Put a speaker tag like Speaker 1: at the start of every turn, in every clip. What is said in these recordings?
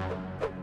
Speaker 1: Thank you.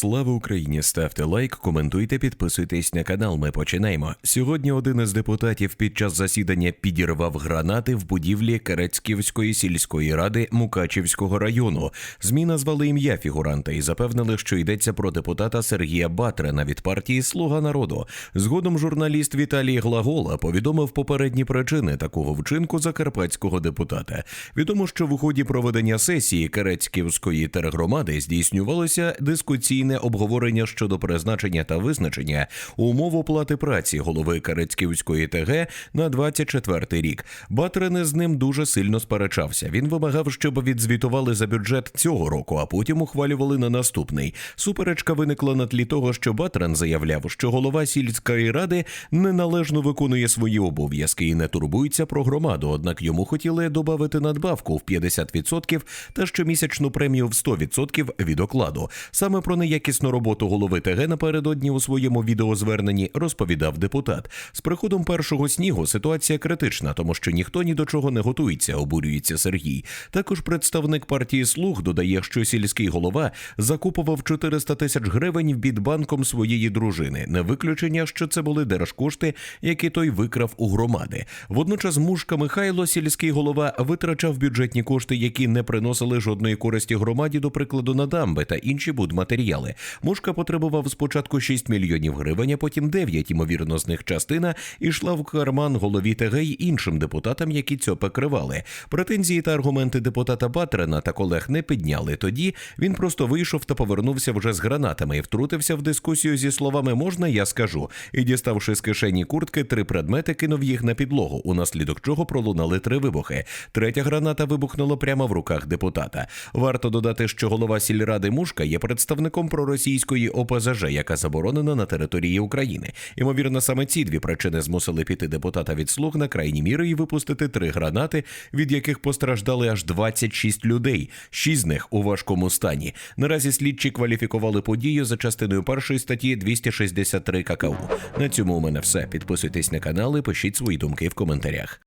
Speaker 1: Слава Україні! Ставте лайк, коментуйте, підписуйтесь на канал. Ми починаємо. Сьогодні один із депутатів під час засідання підірвав гранати в будівлі Керецьківської сільської ради Мукачівського району. ЗМІ назвали ім'я фігуранта і запевнили, що йдеться про депутата Сергія Батрена від партії Слуга народу. Згодом журналіст Віталій Глагола повідомив попередні причини такого вчинку закарпатського депутата. Відомо, що в ході проведення сесії Керецьківської тергромади здійснювалося дискусійне обговорення щодо призначення та визначення умов оплати праці голови Керецьківської ТГ на 24 рік. Батрен з ним дуже сильно сперечався. Він вимагав, щоб відзвітували за бюджет цього року, а потім ухвалювали на наступний. Суперечка виникла на тлі того, що Батрен заявляв, що голова сільської ради неналежно виконує свої обов'язки і не турбується про громаду. Однак йому хотіли додати надбавку в 50% та щомісячну премію в 100% від окладу. Саме про неякісну роботу голови ТГ напередодні у своєму відеозверненні розповідав депутат. З приходом першого снігу ситуація критична, тому що ніхто ні до чого не готується, обурюється Сергій. Також представник партії Слуг додає, що сільський голова закупував 400 тисяч гривень від банком своєї дружини. Не виключення, що це були держкошти, які той викрав у громади. Водночас мушка Михайло, сільський голова, витрачав бюджетні кошти, які не приносили жодної користі громаді, до прикладу, на дамби та інші будматеріали. Мушка потребував спочатку 6 мільйонів гривень, а потім 9, ймовірно, з них частина ішла в карман голові ТГ й іншим депутатам, які цьо покривали. Претензії та аргументи депутата Батрена та колег не підняли. Тоді він просто вийшов та повернувся вже з гранатами і втрутився в дискусію зі словами можна, я скажу. І діставши з кишені куртки три предмети, кинув їх на підлогу, унаслідок чого пролунали три вибухи. Третя граната вибухнула прямо в руках депутата. Варто додати, що голова сільради Мушка є представником проросійської ОПЗЖ, яка заборонена на території України. Ймовірно, саме ці дві причини змусили піти депутата від слуг на крайні міри і випустити три гранати, від яких постраждали аж 26 людей. Шість з них у важкому стані. Наразі слідчі кваліфікували подію за частиною першої статті 263 ККУ. На цьому у мене все. Підписуйтесь на канал і пишіть свої думки в коментарях.